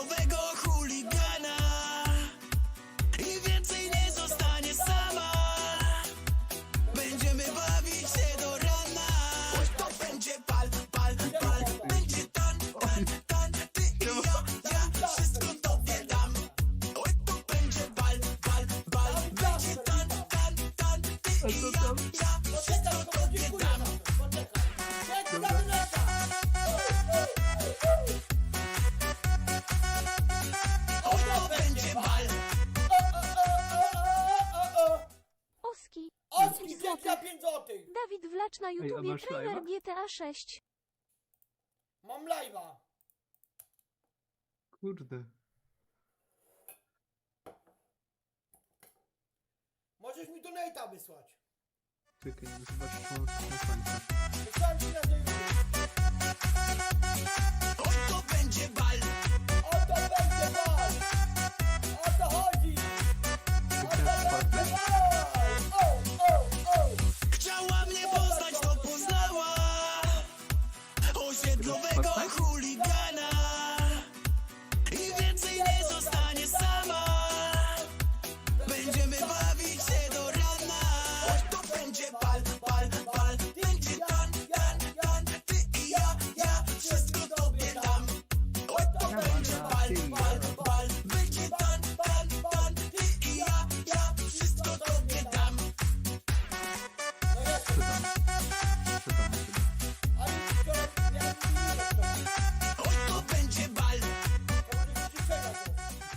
nowego chuligana. I więcej nie zostanie sama. Będziemy bawić się do rana. Oj, to będzie pal, pal, pal. Będzie tan, tan, tan. Ty i ja, ja wszystko tobie dam. Oj, to będzie pal, pal, pal. Będzie tan, tan, tan. Ty i ja, ja wszystko tobie dam. Na YouTubie masz trailer? GTA 6. Mam live'a. Kurde. Możesz mi donate'a wysłać. Czekaj, zobacz, co na Osiedlowego chuligana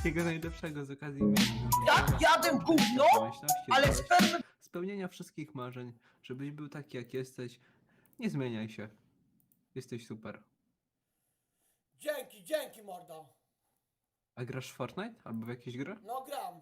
Wszystkiego najlepszego z okazji imienia. Jak jadę gówno, Pomyślności, ale radości, spermy Spełnienia wszystkich marzeń, żebyś był taki jak jesteś. Nie zmieniaj się. Jesteś super. Dzięki, dzięki mordo. A grasz w Fortnite? Albo w jakieś gry? No gram.